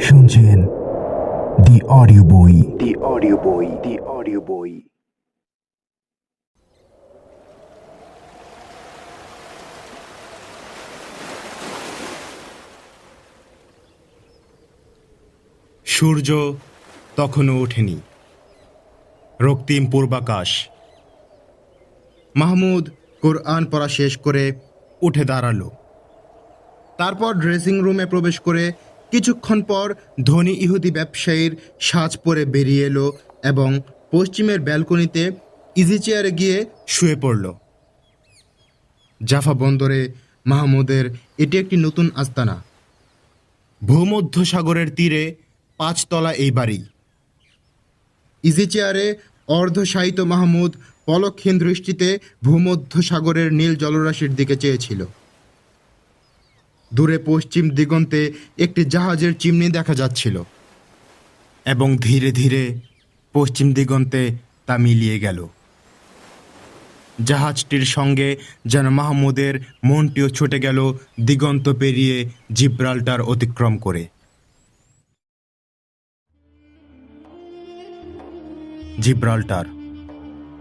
শুনছেন দি অডিও বই দি অডিও বই দি অডিও বই সূর্য তখনও ওঠেনি। রক্তিম পূর্বাকাশ। মাহমুদ কোরআন পড়া শেষ করে উঠে দাঁড়াল। তারপর ড্রেসিং রুমে প্রবেশ করে কিছুক্ষণ পর ধনী ইহুদি ব্যবসায়ীর সাজ পরে বেরিয়ে এলো এবং পশ্চিমের ব্যালকনিতে ইজি চেয়ারে গিয়ে শুয়ে পড়ল। জাফা বন্দরে মাহমুদের এটি একটি নতুন আস্তানা। ভূমধ্য সাগরের তীরে পাঁচতলা এই বাড়ি। ইজি চেয়ারে অর্ধশায়িত মাহমুদ পলকহীন দৃষ্টিতে ভূমধ্য সাগরের নীল জলরাশির দিকে চেয়েছিল। দূরে পশ্চিম দিগন্তে একটি জাহাজের চিমনি দেখা যাচ্ছিল এবং ধীরে ধীরে পশ্চিম দিগন্তে তা মিলিয়ে গেল। জাহাজটির সঙ্গে যেন মাহমুদের মনটিও ছুটে গেল দিগন্ত পেরিয়ে জিব্রাল্টার অতিক্রম করে। জিব্রাল্টার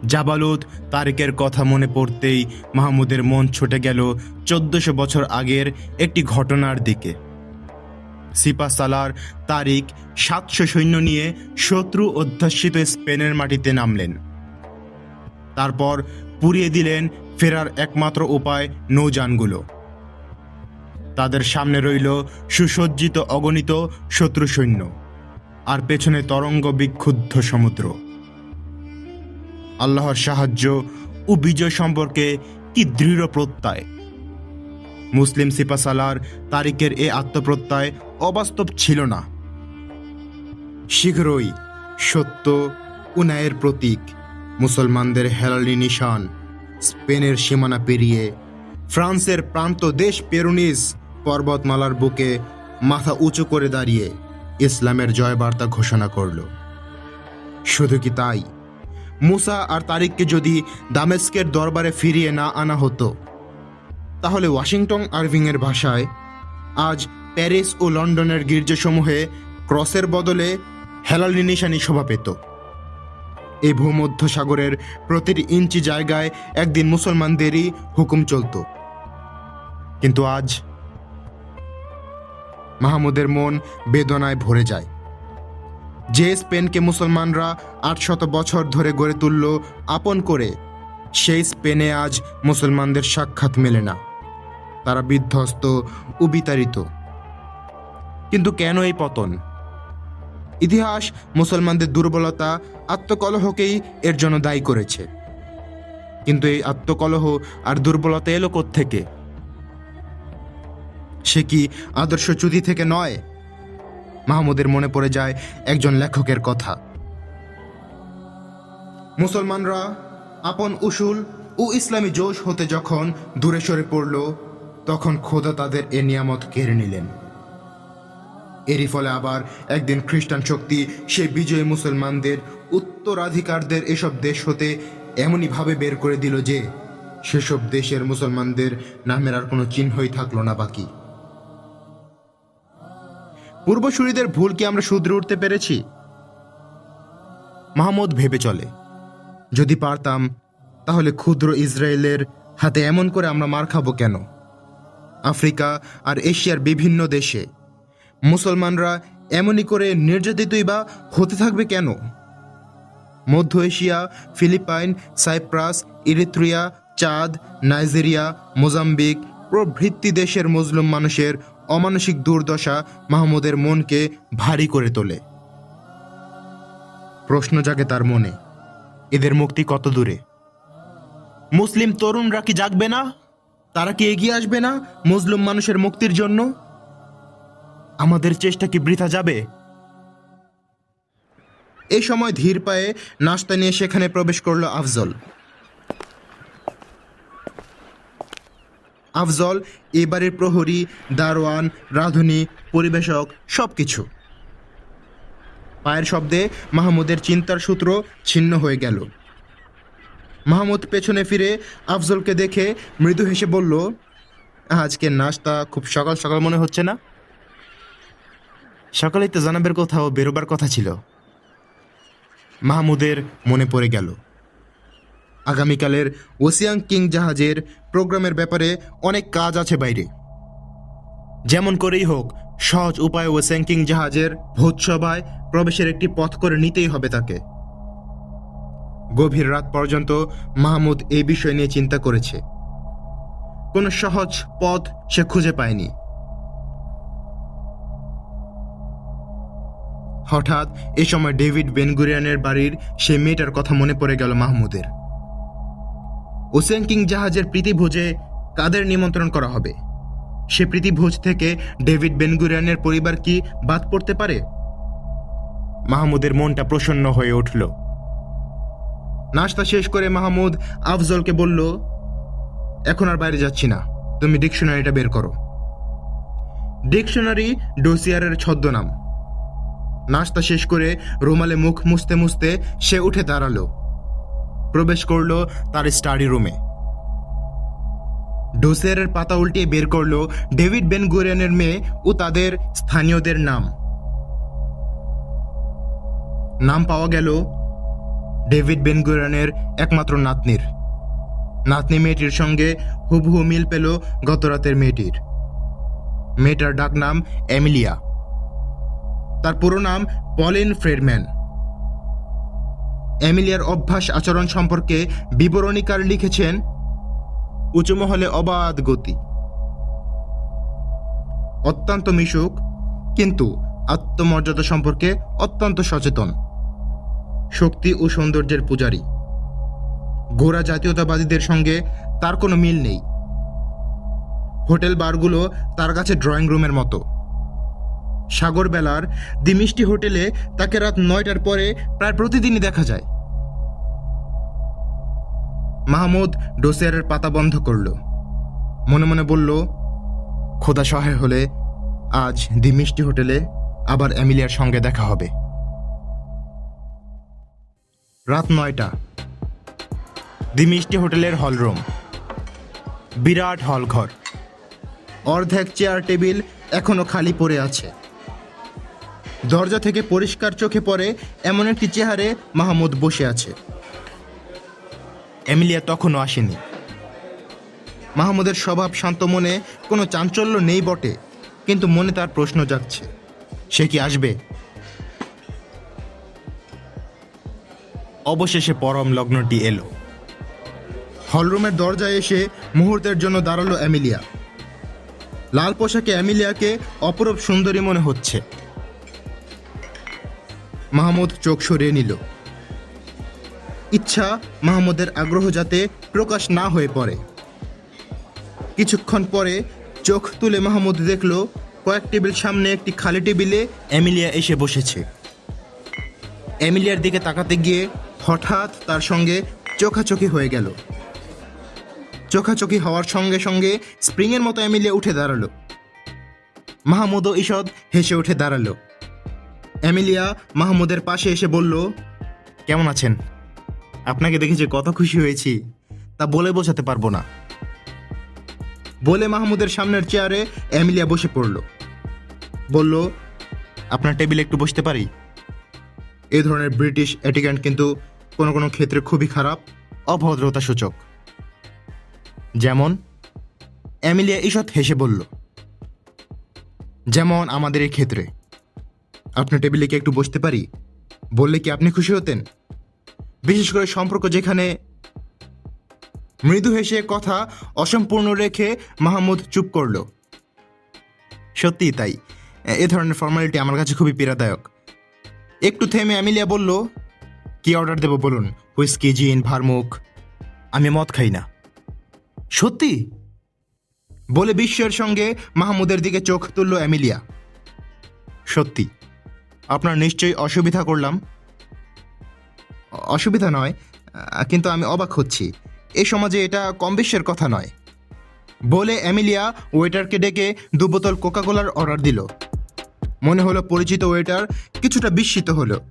জাবালুত তারিকের কথা মনে পড়তেই মাহমুদের মন ছুটে গেল চোদ্দশো বছর আগের একটি ঘটনার দিকে। সিপা সালার তারিক সাতশো সৈন্য নিয়ে শত্রু অধ্যাসিত স্পেনের মাটিতে নামলেন। তারপর পুড়িয়ে দিলেন ফেরার একমাত্র উপায় নৌযানগুলো। তাদের সামনে রইল সুসজ্জিত অগণিত শত্রু সৈন্য। আর পেছনে তরঙ্গ বিক্ষুব্ধ সমুদ্র। আল্লাহর সাহায্য ও বিজয় সম্পর্কে কি দৃঢ় প্রত্যয়? মুসলিম সিপাসালার তারিখের এ আত্মপ্রত্যয় অবাস্তব ছিল না। শীঘ্রই সত্য উনায়ের প্রতীক মুসলমানদের হেলালি নিশান স্পেনের সীমানা পেরিয়ে ফ্রান্সের প্রান্ত দেশ পেরুনিস পর্বতমালার বুকে মাথা উঁচু করে দাঁড়িয়ে ইসলামের জয়বার্তা ঘোষণা করল। শুধু কি তাই? মুসা আর তারিককে যদি দামেস্কের দরবারে ফিরিয়ে না আনা হতো। তাহলে ওয়াশিংটন আরভিংয়ের ভাষায় আজ প্যারিস ও লন্ডনের গির্জাসমূহে ক্রসের বদলে হেলালি নিশানি শোভা পেত। এই ভূমধ্য সাগরের প্রতিটি ইঞ্চি জায়গায় একদিন মুসলমানদেরই হুকুম চলত। কিন্তু আজ মাহমুদের মন বেদনায় ভরে যায়। যে স্পেনকে মুসলমানরা আটশত বছর ধরে গড়ে তুলল আপন করে, সেই স্পেনে আজ মুসলমানদের সাক্ষাৎ মেলে না। তারা বিধ্বস্ত ও বিতাড়িত কিন্তু কেন এই পতন? ইতিহাস মুসলমানদের দুর্বলতা, আত্মকলহকেই এর জন্য দায়ী করেছে। কিন্তু এই আত্মকলহ আর দুর্বলতা এলো থেকে সে কি আদর্শ আদর্শচ্যুতি থেকে নয়? মাহমুদের মনে পড়ে যায় একজন লেখকের কথা। মুসলমানরা আপন উসুল ও ইসলামী জোশ হতে যখন দূরে সরে পড়ল, তখন খোদা তাদের এ নিয়ামত কেড়ে নিলেন। এরই ফলে আবার একদিন খ্রিস্টান শক্তি সেই বিজয়ী মুসলমানদের, উত্তরাধিকারদের এসব দেশ হতে এমনইভাবে বের করে দিল যে, সেসব দেশের মুসলমানদের নামের আর কোনো চিহ্নই থাকল না বাকি। পূর্বসূরিদের ভুল কি আমরা শুধরে উঠতে পেরেছি? মাহমুদ ভেবে চলে। যদি পারতাম, তাহলে ক্ষুদ্র ইসরায়েলের হাতে এমন করে আমরা মার খাব কেন? আফ্রিকা আর এশিয়ার বিভিন্ন দেশে মুসলমানরা এমনই করে নির্যাতিতই বা হতে থাকবে কেন? মধ্য Asia, Philippines, Cyprus, Eritrea, Chad, Nigeria, Mozambique প্রভৃতি দেশের মুসলিম মানুষের অমানসিক দুর্দশা মাহমুদের মনকে ভারী করে তোলে। প্রশ্ন জাগে তার মনে, এদের মুক্তি কত দূরে? মুসলিম তরুণরা কি জাগবে না? তারা কি এগিয়ে আসবে না মুসলিম মানুষের মুক্তির জন্য? আমাদের চেষ্টা কি বৃথা যাবে? এই সময় ধীর পায়ে নাস্তা নিয়ে সেখানে প্রবেশ করল আফজল। আফজল, এবারের প্রহরী, দারোয়ান, রাঁধুনি, পরিবেশক সব কিছু পায়ের শব্দে মাহমুদের চিন্তার সূত্র ছিন্ন হয়ে গেল। মাহমুদ পেছনে ফিরে আফজলকে দেখে মৃদু হেসে বলল আজকে নাস্তা খুব সকাল সকাল মনে হচ্ছে না? সকালেই তো জানাবের কোথাও বেরোবার কথা ছিল। মাহমুদের মনে পড়ে গেল। আগামীকালের ওসিয়াং কিং জাহাজের প্রোগ্রামের ব্যাপারে অনেক কাজ আছে বাইরে। যেমন করেই হোক, সহজ উপায় ওসিয়াং কিং জাহাজের ভোজসভায় প্রবেশের একটি পথ করে নিতেই হবে তাকে। গভীর রাত পর্যন্ত মাহমুদ এই বিষয় নিয়ে চিন্তা করেছে। কোনো সহজ পথ সে খুঁজে পায়নি। হঠাৎ এ সময় ডেভিড বেনগুরিয়ানের বাড়ির সেই মেয়েটার কথা মনে পড়ে গেল মাহমুদের। ওসেন কিং জাহাজের প্রীতিভোজে কাদের নিমন্ত্রণ করা হবে? সে প্রীতিভোজ থেকে ডেভিড বেনগুরিয়ানের পরিবার কি বাদ পড়তে পারে? মাহমুদের মনটা প্রসন্ন হয়ে উঠল। নাস্তা শেষ করে মাহমুদ আফজলকে বলল, এখন আর বাইরে যাচ্ছি না, তুমি ডিকশনারিটা বের করো। ডিকশনারি ডোসিয়ারের ছদ্মনাম। নাস্তা শেষ করে রুমালে মুখ মুছতে মুছতে সে উঠে দাঁড়াল। প্রবেশ করল তার স্টাডি রুমে। ডোসিয়ারের পাতা উল্টিয়ে বের করল ডেভিড বেন গুরিয়ানের মেয়ে ও তাদের স্থানীয়দের নাম। নাম পাওয়া গেল ডেভিড বেনগুরানের একমাত্র নাতনির। নাতনি মেয়েটির সঙ্গে হুবহু মিল পেল গতরাতের মেয়েটির। মেয়েটার ডাক নাম এমিলিয়া। তার পুরো নাম পলিন ফ্রেডম্যান। এমিলিয়ার অভ্যাস আচরণ সম্পর্কে বিবরণীকার লিখেছেন উঁচু মহলে অবাধ গতি। অত্যন্ত মিশুক, কিন্তু আত্মমর্যাদা সম্পর্কে অত্যন্ত সচেতন। শক্তি ও সৌন্দর্যের পূজারী। গোড়া জাতীয়তাবাদীদের সঙ্গে তার কোনো মিল নেই। হোটেল বারগুলো তার কাছে ড্রয়িং রুমের মতো। সাগরবেলার দিমিষ্টি হোটেলে তাকে রাত নয়টার পরে প্রায় প্রতিদিনই দেখা যায়। মাহমুদ ডোসিয়ারের পাতা বন্ধ করল। মনে মনে বলল, খোদা সহায় হলে আজ দিমিষ্টি হোটেলে আবার অ্যামিলিয়ার সঙ্গে দেখা হবে। রাত নয়টা। দি মিষ্টি হোটেলের হলরুম। বিরাট হলঘর। অর্ধেক চেয়ার টেবিল এখনও খালি পড়ে আছে। দরজা থেকে পরিষ্কার চোখে পড়ে এমন একটি চেহারে মাহমুদ বসে আছে। এমিলিয়া তখনও আসেনি। মাহমুদের স্বভাব শান্ত মনে কোনো চাঞ্চল্য নেই বটে, কিন্তু মনে তার প্রশ্ন যাচ্ছে সে কি আসবে? অবশেষে পরম লগ্নটি এলো। হলরুমের দরজায় এসে মুহূর্তের জন্য দাঁড়াল অ্যামিলিয়া লাল পোশাকে অ্যামিলিয়াকে অপরূপ সুন্দরী মনে হচ্ছে। মাহমুদ চোখ সরিয়ে নিল। ইচ্ছা মাহমুদের আগ্রহ যাতে প্রকাশ না হয়ে পড়ে। কিছুক্ষণ পরে চোখ তুলে মাহমুদ দেখল, কয়েক টেবিল সামনে একটি খালি টেবিলে অ্যামিলিয়া এসে বসেছে। অ্যামিলিয়ার দিকে তাকাতে গিয়ে হঠাৎ তার সঙ্গে চোখাচোখি হয়ে গেল। চোখাচোখি হওয়ার সঙ্গে সঙ্গে স্প্রিংয়ের মতো অ্যামিলিয়া উঠে দাঁড়াল। মাহমুদও ঈষৎ হেসে উঠে দাঁড়াল। অ্যামিলিয়া মাহমুদের পাশে এসে বলল, কেমন আছেন? আপনাকে দেখে যে কত খুশি হয়েছি, তা বলে বোঝাতে পারব না। বলে মাহমুদের সামনের চেয়ারে অ্যামিলিয়া বসে পড়ল। বলল, আপনার টেবিলে একটু বসতে পারি? এ ধরনের ব্রিটিশ এটিকেন্ট কিন্তু কোনো কোনো ক্ষেত্রে খুবই খারাপ, অভদ্রতা সূচক। যেমন অ্যামিলিয়া ঈষৎ হেসে বলল, যেমন আমাদের এই ক্ষেত্রে। আপনার টেবিলে কি একটু বসতে পারি? বললে কি আপনি খুশি হতেন? বিশেষ করে সম্পর্ক যেখানে মৃদু হেসে কথা অসম্পূর্ণ রেখে মাহমুদ চুপ করল। সত্যিই তাই। এ ধরনের ফর্মালিটি আমার কাছে খুবই পীড়াদায়ক। একটু থেমে অ্যামিলিয়া বলল, কি অর্ডার দেবো বলুন? হুইস্কি জিন ভারমুখ। আমি মদ খাই না। সত্যি? বলে বিশ্বের সঙ্গে মাহমুদের দিকে চোখ তুলল অ্যামিলিয়া। সত্যি। আপনার নিশ্চয়ই অসুবিধা করলাম। অসুবিধা নয় কিন্তু আমি অবাক হচ্ছি। এই সমাজে এটা কম বেশের কথা নয়। বলে অ্যামিলিয়া ওয়েটারকে ডেকে দু বোতল কোকাকোলার অর্ডার দিল। মনে হলো পরিচিত ওয়েটার কিছুটা বিস্মিত হলো।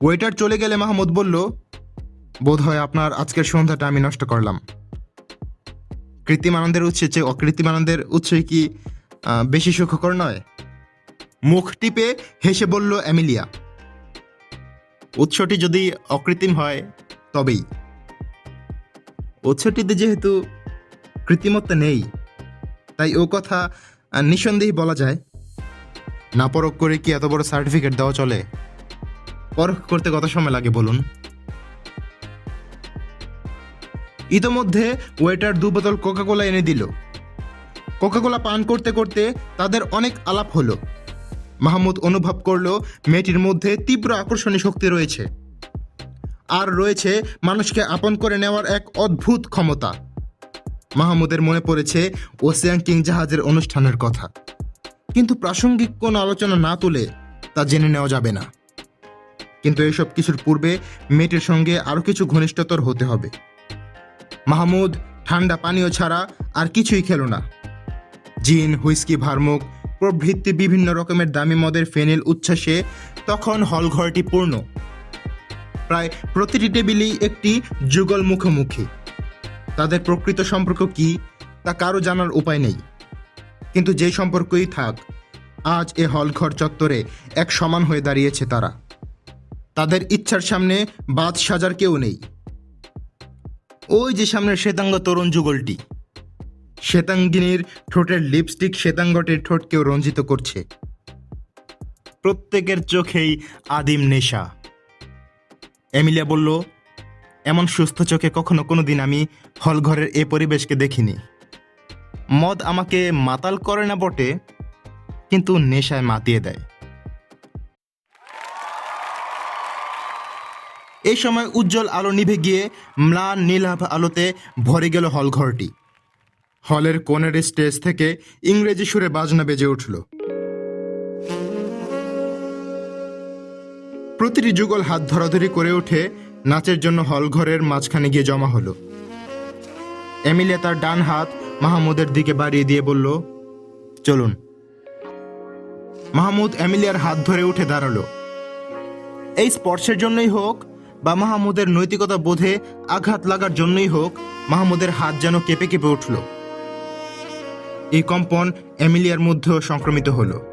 ওয়েটার চলে গেলে মাহমুদ বলল বোধ হয় আপনার আজকের সন্ধ্যাটা আমি নষ্ট করলাম। কৃত্রিম আনন্দের উৎসের চেয়ে অকৃত্রিম আনন্দের উৎসই কি বেশি সুখকর নয়? মুখ টিপে হেসে বলল অ্যামিলিয়া উৎসটি যদি অকৃত্রিম হয়, তবেই। উৎসটিতে যেহেতু কৃত্রিমত্ব নেই, তাই ও কথা নিঃসন্দেহে বলা যায় না পরখ করে কি এত বড় সার্টিফিকেট দেওয়া চলে? পরখ করতে কত সময় লাগে বলুন? ইতোমধ্যে ওয়েটার দু বোতল কোকাকোলা এনে দিল। কোকাকোলা পান করতে করতে তাদের অনেক আলাপ হলো। মাহমুদ অনুভব করল মেয়েটির মধ্যে তীব্র আকর্ষণী শক্তি রয়েছে। আর রয়েছে মানুষকে আপন করে নেওয়ার এক অদ্ভুত ক্ষমতা। মাহমুদের মনে পড়েছে ওসিয়ান কিং জাহাজের অনুষ্ঠানের কথা। কিন্তু প্রাসঙ্গিক কোনো আলোচনা না তুলে তা জেনে নেওয়া যাবে না। কিন্তু এসব কিছুর পূর্বে মেয়েটির সঙ্গে আরও কিছু ঘনিষ্ঠতর হতে হবে। মাহমুদ ঠান্ডা পানীয় ছাড়া আর কিছুই খেল না। জিন, হুইস্কি ভারমুক প্রভৃতি বিভিন্ন রকমের দামি মদের ফেনিল উচ্ছ্বাসে তখন হলঘরটি পূর্ণ। প্রায় প্রতিটি টেবিলেই একটি যুগল মুখোমুখি। তাদের প্রকৃত সম্পর্ক কি, তা কারও জানার উপায় নেই। কিন্তু যে সম্পর্কই থাক, আজ এ হলঘর চত্বরে এক সমান হয়ে দাঁড়িয়েছে তারা। তাদের ইচ্ছার সামনে বাদ সাজার কেউ নেই। ওই যে সামনের শ্বেতাঙ্গ তরুণ যুগলটি। শ্বেতাঙ্গিনীর ঠোঁটের লিপস্টিক শ্বেতাঙ্গটির ঠোঁটকেও রঞ্জিত করছে। প্রত্যেকের চোখেই আদিম নেশা। এমিলিয়া বলল, এমন সুস্থ চোখে কখনো কোনো দিন আমি হলঘরের এ পরিবেশকে দেখিনি। মদ আমাকে মাতাল করে না বটে, কিন্তু নেশায় মাতিয়ে দেয়। এই সময় উজ্জ্বল আলো নিভে গিয়ে ম্লান নীলাভ আলোতে ভরে গেল হলঘরটি। হলের কোণের স্টেজ থেকে ইংরেজি সুরে বাজনা বেজে উঠল। প্রতিটি যুগল হাত ধরাধরি করে উঠে নাচের জন্য হল ঘরের মাঝখানে গিয়ে জমা হলো। এমিলিয়া তার ডান হাত মাহমুদের দিকে বাড়িয়ে দিয়ে বলল, চলুন। মাহমুদ এমিলিয়ার হাত ধরে উঠে দাঁড়াল। এই স্পর্শের জন্যই হোক বা মাহমুদের নৈতিকতা বোধে আঘাত লাগার জন্যই হোক, মাহমুদের হাত যেন কেঁপে কেঁপে উঠল। এই কম্পন অ্যামিলিয়ার মধ্যেও সংক্রমিত হলো।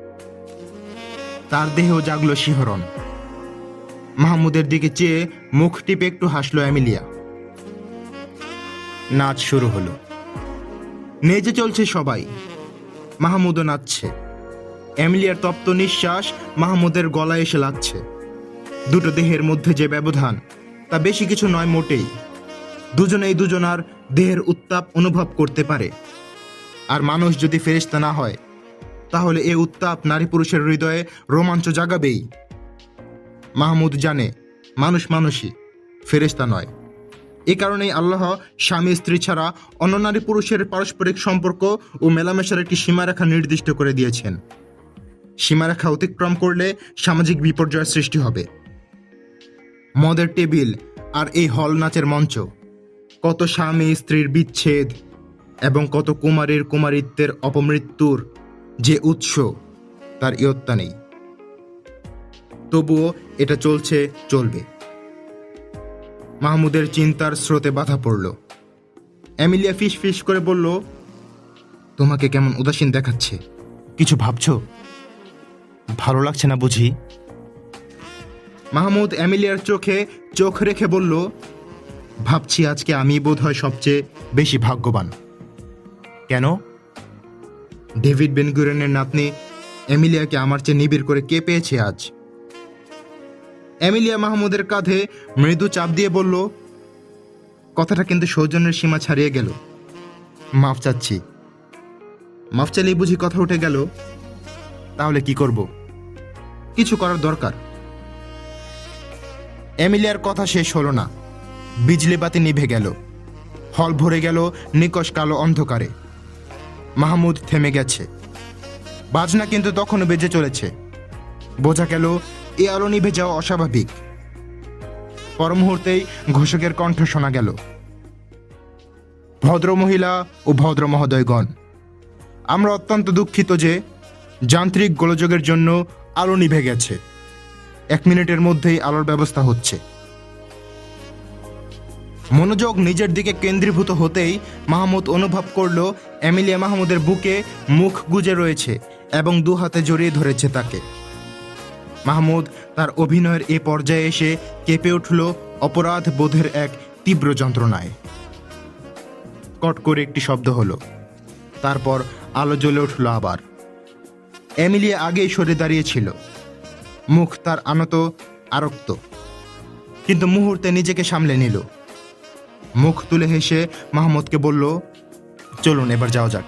তার দেহেও জাগল শিহরণ। মাহমুদের দিকে চেয়ে মুখ টিপে একটু হাসলো অ্যামিলিয়া। নাচ শুরু হলো। নেচে চলছে সবাই। মাহমুদও নাচছে। অ্যামিলিয়ার তপ্ত নিঃশ্বাস মাহমুদের গলায় এসে লাগছে। দুটো দেহের মধ্যে যে ব্যবধান, তা বেশি কিছু নয়, মোটেই। দুজনেই দুজনার দেহের উত্তাপ অনুভব করতে পারে। আর মানুষ যদি ফেরেশতা না হয়, তাহলে এ উত্তাপ নারী পুরুষের হৃদয়ে রোমাঞ্চ জাগাবেই। মাহমুদ জানে, মানুষ মানুষই, ফেরেশতা নয়। এ কারণেই আল্লাহ স্বামী স্ত্রী ছাড়া অন্য নারী পুরুষের পারস্পরিক সম্পর্ক ও মেলামেশার একটি সীমারেখা নির্দিষ্ট করে দিয়েছেন। সীমারেখা অতিক্রম করলে সামাজিক বিপর্যয়ের সৃষ্টি হবে। মদের টেবিল আর এই হল নাচের মঞ্চ, কত স্বামী স্ত্রীর বিচ্ছেদ এবং কত কুমারীর কুমারিত্বের অপমৃত্যুর যে উৎস, তার ইয়ত্তা নেই। তবুও এটা চলছে, চলবে। মাহমুদের চিন্তার স্রোতে বাধা পড়ল। অ্যামিলিয়া ফিস ফিস করে বলল, তোমাকে কেমন উদাসীন দেখাচ্ছে? কিছু ভাবছ? ভালো লাগছে না বুঝি? মাহমুদ অ্যামিলিয়ার চোখে চোখ রেখে বলল, ভাবছি আজকে আমি বোধহয় সবচেয়ে বেশি ভাগ্যবান। কেন? ডেভিড বেনগুরেনের নাতনি এমিলিয়াকে আমার চেয়ে নিবিড় করে কে পেয়েছে আজ? এমিলিয়া মাহমুদের কাঁধে মৃদু চাপ দিয়ে বলল, কথাটা কিন্তু সৌজন্যের সীমা ছাড়িয়ে গেল। মাফ চাচ্ছি। মাফ চালিয়ে বুঝি কথা উঠে গেল, তাহলে কি করব? কিছু করার দরকার। এমিলিয়ার কথা শেষ হলো না। বিজলি বাতি নিভে গেল। হল ভরে গেল নিকশ কালো অন্ধকারে। মাহমুদ থেমে গেছে। বাজনা কিন্তু তখনও বেজে চলেছে। বোঝা গেল, এ আলো নিভে যাওয়া অস্বাভাবিক। পর মুহূর্তেই ঘোষকের কণ্ঠ শোনা গেল। ভদ্র মহিলা ও ভদ্র মহোদয়গণ, আমরা অত্যন্ত দুঃখিত যে যান্ত্রিক গোলযোগের জন্য আলো নিভে গেছে। এক মিনিটের মধ্যেই আলোর ব্যবস্থা হচ্ছে। মনোযোগ নিজের দিকে কেন্দ্রীভূত হতেই মাহমুদ অনুভব করল, এমিলিয়া মাহমুদের বুকে মুখ গুজে রয়েছে এবং দু হাতে জড়িয়ে ধরেছে তাকে। মাহমুদ তার অভিনয়ের এ পর্যায়ে এসে কেঁপে উঠল অপরাধ বোধের এক তীব্র যন্ত্রণায়। কট করে একটি শব্দ হলো। তারপর আলো জ্বলে উঠল আবার। এমিলিয়া আগেই সরে দাঁড়িয়েছিল। মুখ তার আনত, আরক্ত। কিন্তু মুহূর্তে নিজেকে সামলে নিল। মুখ তুলে হেসে মাহমুদকে বলল, চলুন, এবার যাওয়া যাক।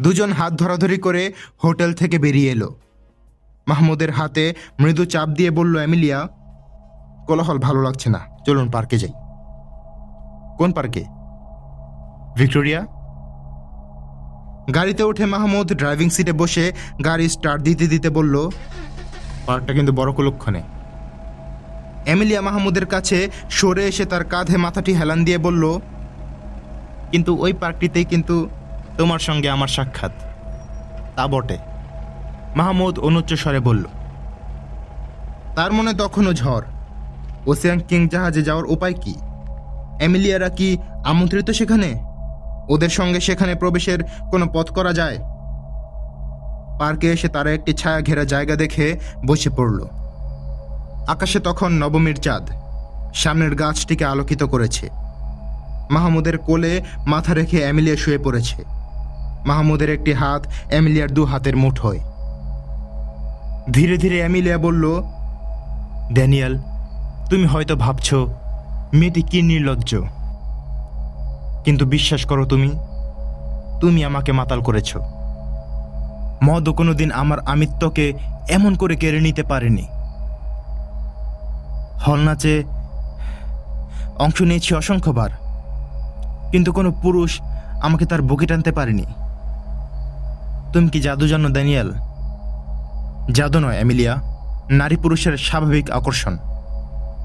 দুজন হাত ধরাধরি করে হোটেল থেকে বেরিয়ে এলো। মাহমুদের হাতে মৃদু চাপ দিয়ে বলল, এমিলিয়া, কোলাহল ভালো লাগছে না। চলুন, পার্কে যাই। কোন পার্কে? ভিক্টোরিয়া। গাড়িতে উঠে মাহমুদ ড্রাইভিং সিটে বসে গাড়ি স্টার্ট দিতে দিতে বলল, পার্কটা কিন্তু বড় কুলক্ষণে। এমিলিয়া মাহমুদের কাছে সরে এসে তার কাঁধে মাথাটি হেলান দিয়ে বলল, কিন্তু ওই পার্কটিতেই কিন্তু তোমার সঙ্গে আমার সাক্ষাৎ। তা বটে। মাহমুদ অনুচ্চ স্বরে বলল, তার মনে তখনও ঝড়। ওসিয়ান কিং জাহাজে যাওয়ার উপায় কি? এমিলিয়ারা কি আমন্ত্রিত সেখানে? ওদের সঙ্গে সেখানে প্রবেশের কোনো পথ করা যায়? পার্কে এসে তারা একটি ছায়া ঘেরা জায়গা দেখে বসে পড়ল। আকাশে তখন নবমীর চাঁদ। সামনের গাছটিকে আলোকিত করেছে। মাহমুদের কোলে মাথা রেখে অ্যামিলিয়া শুয়ে পড়েছে। মাহমুদের একটি হাত অ্যামিলিয়ার দু হাতের মুঠোয় ধীরে ধীরে অ্যামিলিয়া বলল, ড্যানিয়েল, তুমি হয়তো ভাবছ, মেয়েটি কি নির্লজ্জ। কিন্তু বিশ্বাস করো তুমি তুমি আমাকে মাতাল করেছ। মদও কোনোদিন আমার আমিত্বকে এমন করে কেড়ে নিতে পারেনি। হল নাচে অংশ নিয়েছি অসংখ্যবার। কিন্তু কোনো পুরুষ আমাকে তার বুকে টানতে পারেনি। তুমি কি জাদু জানো ড্যানিয়েল জাদু নয় এমিলিয়া নারী পুরুষের স্বাভাবিক আকর্ষণ।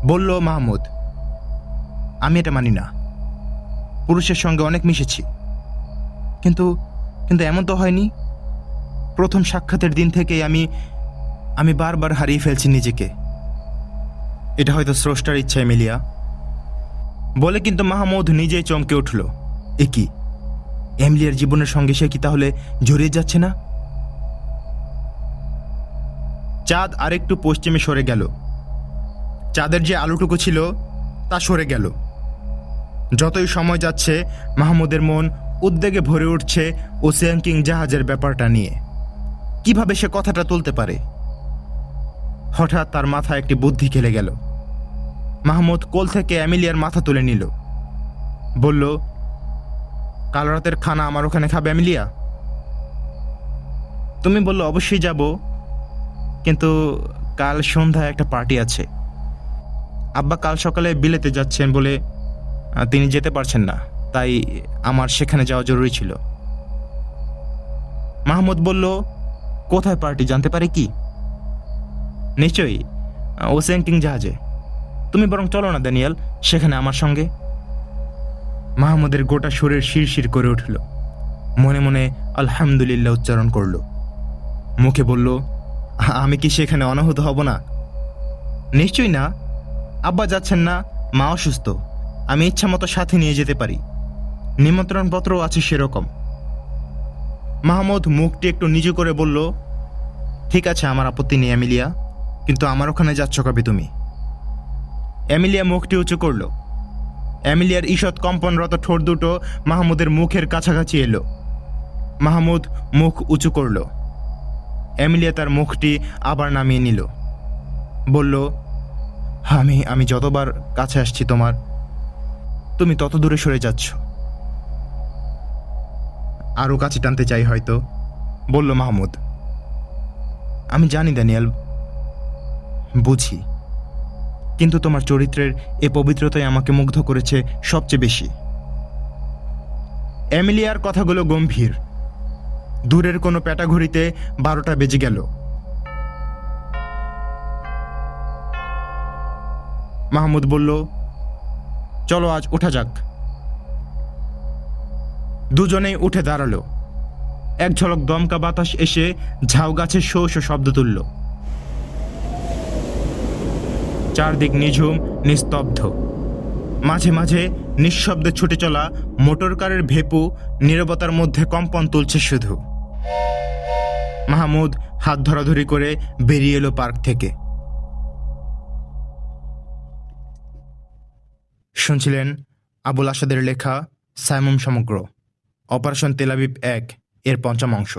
বলল, মাহমুদ, আমি এটা মানি না। পুরুষের সঙ্গে অনেক মিশেছি। কিন্তু কিন্তু এমন তো হয়নি। প্রথম সাক্ষাতের দিন থেকেই আমি আমি বারবার হারিয়ে ফেলছি নিজেকে। এটা হয়তো স্রষ্টার ইচ্ছা এমিলিয়া বলে কিন্তু মাহমুদ নিজেই চমকে উঠল। এ কি? এমিলিয়ার জীবনের সঙ্গে সে কি তাহলে জড়িয়ে যাচ্ছে না? চাঁদ আরেকটু পশ্চিমে সরে গেল। চাঁদের যে আলোটুকু ছিল, তা সরে গেল। যতই সময় যাচ্ছে, মাহমুদের মন উদ্বেগে ভরে উঠছে ওসিয়ান কিং জাহাজের ব্যাপারটা নিয়ে। কীভাবে সে কথাটা তুলতে পারে? হঠাৎ তার মাথায় একটি বুদ্ধি খেলে গেল। মাহমুদ কোল থেকে অ্যামিলিয়ার মাথা তুলে নিল। বলল কাল রাতের খানা আমার ওখানে খাবে অ্যামিলিয়া তুমি বলল অবশ্যই যাব কিন্তু কাল সন্ধ্যায় একটা পার্টি আছে। আব্বা কাল সকালে বিলেতে যাচ্ছেন বলে তিনি যেতে পারছেন না তাই আমার সেখানে যাওয়া জরুরি ছিল। মাহমুদ বলল কোথায় পার্টি জানতে পারে কি? নিশ্চয়ই আহ, ওসেন কিং জাহাজে। তুমি বরং চলো না ড্যানিয়েল সেখানে আমার সঙ্গে। মাহমুদের গোটা শরীর শিরশির করে উঠল। মনে মনে আলহামদুলিল্লাহ উচ্চারণ করল। মুখে বলল, আমি কি সেখানে অনাহুত হব না? নিশ্চয়ই না। আব্বা যাচ্ছেন না, মা অসুস্থ। আমি ইচ্ছা মতো সাথে নিয়ে যেতে পারি। নিমন্ত্রণপত্রও আছে সেরকম। মাহমুদ মুখটি একটু নিচু করে বলল, ঠিক আছে, আমার আপত্তি নেই অ্যামিলিয়া কিন্তু আমার ওখানে যাচ্ছ কবে তুমি? অ্যামিলিয়া মুখটি উঁচু করল। অ্যামিলিয়ার ঈষৎ কম্পনরত ঠোঁট দুটো মাহমুদের মুখের কাছাকাছি এলো। মাহমুদ মুখ উঁচু করল। অ্যামিলিয়া তার মুখটি আবার নামিয়ে নিল। বলল, আমি আমি যতবার কাছে আসছি তোমার, তুমি তত দূরে সরে যাচ্ছ। আরও কাছে টানতে চাই হয়তো, বলল মাহমুদ। আমি জানি ড্যানিয়েল বুঝি। কিন্তু তোমার চরিত্রের এ পবিত্রতাই আমাকে মুগ্ধ করেছে সবচেয়ে বেশি। এমিলিয়ার কথাগুলো গম্ভীর। দূরের কোনো প্যাটাঘড়িতে বারোটা বেজে গেল। মাহমুদ বলল, চলো আজ ওঠা যাক। দুজনেই উঠে দাঁড়াল। এক ঝলক দমকা বাতাস এসে ঝাউ গাছের শো শো শব্দ তুলল। চারদিক নিঝুম, নিস্তব্ধ। মাঝে মাঝে নিঃশব্দে ছুটে চলা মোটরকারের ভেপু নীরবতার মধ্যে কম্পন তুলছে শুধু। মাহমুদ হাত ধরাধরি করে বেরিয়ে এলো পার্ক থেকে। শুনছিলেন আবুল আসাদের লেখা সাইমুম সমগ্র, অপারেশন তেলাবিব এক, এর পঞ্চম অংশ।